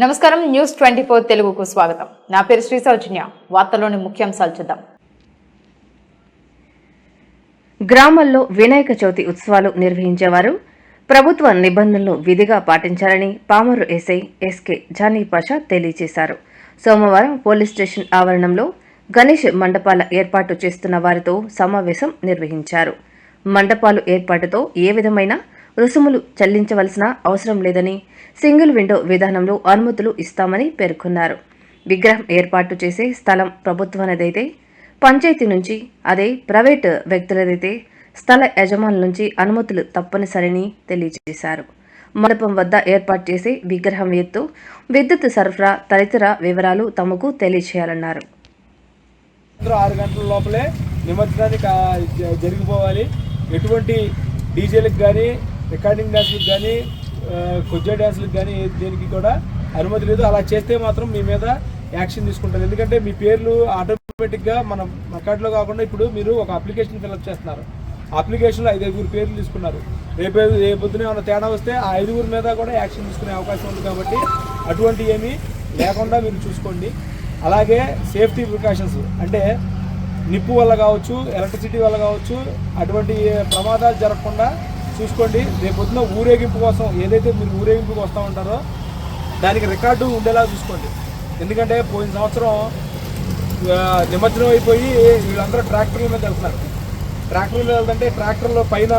నమస్కారం. News twenty four తెలుగుకు స్వాగతం. నా పేరు శ్రీ సౌజన్య. వార్తలోని ముఖ్యాంశాలు చూద్దాం. గ్రామాల్లో వినాయక చవితి ఉత్సవాలు నిర్వహించేవారు ప్రభుత్వ నిబంధనలు విధిగా పాటించాలని పామరు ఎస్ఐ ఎస్కే జానీ పాషా తెలియజేశారు. సోమవారం పోలీస్ స్టేషన్ ఆవరణంలో గణేష్ మండపాల ఏర్పాటు చేస్తున్న వారితో సమావేశం నిర్వహించారు. మండపాలు ఏర్పాటుతో ఏ విధమైన రుసుములు చెల్లించవలసిన అవసరం లేదని సింగిల్ విండో విధానంలో అనుమతులు ఇస్తామని పేర్కొన్నారు. విగ్రహం ఏర్పాటు చేసే స్థలం ప్రభుత్వానిదైతే పంచాయతీ నుంచి అదే ప్రైవేట్ వ్యక్తులదైతే స్థల యజమానుల నుంచి అనుమతులు తప్పనిసరిని తెలియజేశారు. మండపం వద్ద ఏర్పాటు చేసే విగ్రహం ఎత్తు విద్యుత్ సరఫరా తదితర వివరాలు తమకు తెలియజేయాలన్నారు. ఆరు గంటల లోపలే నిమజ్జనానికి జరిగిపోవాలి. ఎటువంటి డీజేలకు కానీ రికార్డింగ్ డ్యాన్స్లకు కానీ కొజ్జా డ్యాన్స్లకు కానీ దేనికి కూడా అనుమతి లేదు. అలా చేస్తే మాత్రం మీ మీద యాక్షన్ తీసుకుంటారు ఎందుకంటే మీ పేర్లు ఆటోమేటిక్గా మన రికార్డులో కాకుండా ఇప్పుడు మీరు ఒక అప్లికేషన్ ఫిల్అప్ చేస్తున్నారు. అప్లికేషన్లో ఐదు ఐదుగురు పేర్లు తీసుకున్నారు. రేపు ఏ పొద్దున ఏమైనా తేడా వస్తే ఆ ఐదుగురు మీద కూడా యాక్షన్ తీసుకునే అవకాశం ఉంది కాబట్టి అటువంటి ఏమీ లేకుండా మీరు చూసుకోండి. అలాగే సేఫ్టీ ప్రికాషన్స్ అంటే నిప్పు వల్ల కావచ్చు ఎలక్ట్రిసిటీ వల్ల కావచ్చు అటువంటి ప్రమాదాలు జరగకుండా చూసుకోండి. రేపు పొద్దున ఊరేగింపు కోసం ఏదైతే మీరు ఊరేగింపుకి వస్తూ ఉంటారో దానికి రికార్డు ఉండేలా చూసుకోండి. ఎందుకంటే పోయిన సంవత్సరం నిమజ్జనం అయిపోయి వీళ్ళందరూ ట్రాక్టర్ల మీద వెళ్తున్నారు. ట్రాక్టర్ మీద వెళ్తుంటే ట్రాక్టర్లో పైన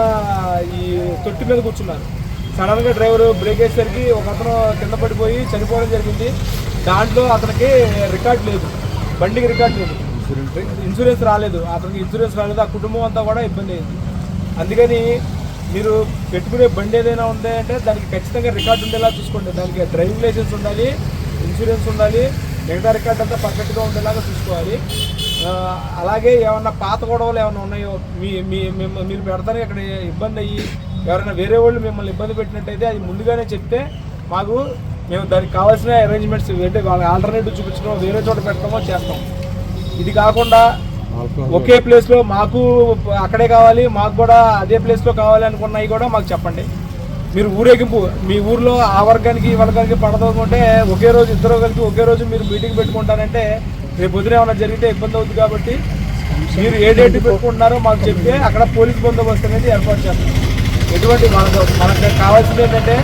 ఈ తొట్టి మీద కూర్చున్నారు. సడన్గా డ్రైవర్ బ్రేక్ వేసేసరికి ఒక అతను కింద పడిపోయి చనిపోవడం జరిగింది. దాంట్లో అతనికి రికార్డ్ లేదు. బండికి రికార్డ్ లేదు. ఇన్సూరెన్స్ రాలేదు. అతనికి ఇన్సూరెన్స్ రాలేదు. ఆ కుటుంబం అంతా కూడా ఇబ్బంది అయింది. అందుకని మీరు పెట్టుకునే బండి ఏదైనా ఉంది అంటే దానికి ఖచ్చితంగా రికార్డు ఉండేలా చూసుకోండి. దానికి డ్రైవింగ్ లైసెన్స్ ఉండాలి ఇన్సూరెన్స్ ఉండాలి మిగతా రికార్డ్ అంతా పర్ఫెక్ట్గా ఉండేలాగా చూసుకోవాలి. అలాగే ఏమన్నా పాత గొడవలు ఏమైనా ఉన్నాయో మీ మీ మీరు పెడతానే అక్కడ ఇబ్బంది అయ్యి ఎవరైనా వేరే వాళ్ళు మిమ్మల్ని ఇబ్బంది పెట్టినట్టయితే అది ముందుగానే చెప్తే మాకు మేము దానికి కావాల్సిన అరేంజ్మెంట్స్ అంటే వాళ్ళ ఆల్టర్నేటివ్ చూపించడం వేరే చోట పెట్టడమో చేస్తాం. ఇది కాకుండా ఒకే ప్లేస్లో మాకు అక్కడే కావాలి మాకు కూడా అదే ప్లేస్లో కావాలి అనుకున్నవి కూడా మాకు చెప్పండి. మీరు ఊరేగింపు మీ ఊర్లో ఆ వర్గానికి ఈ వర్గానికి పడదనుకుంటే ఒకే రోజు ఇద్దరు కలిపి ఒకే రోజు మీరు మీటింగ్ పెట్టుకుంటారంటే రేపు పొద్దున ఏమైనా జరిగితే ఇబ్బంది అవుతుంది కాబట్టి మీరు ఏ డేట్ పెట్టుకుంటున్నారో మాకు చెప్తే అక్కడ పోలీస్ బందోబస్తు అనేది ఏర్పాటు చేస్తాం. ఎటువంటి మనకు మనకు కావాల్సింది ఏంటంటే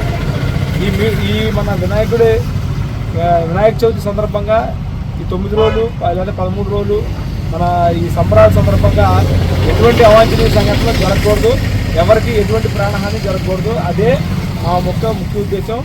ఈ మీ- ఈ మన వినాయకుడి వినాయక చవితి సందర్భంగా ఈ తొమ్మిది రోజులు లేదా పదమూడు రోజులు మన ఈ సంబరాల సందర్భంగా ఎటువంటి అవాంఛనీయ సంఘటనలు జరగకూడదు. ఎవరికి ఎటువంటి ప్రాణహాని జరగకూడదు. అదే మా ముఖ్య ముఖ్య ఉద్దేశం.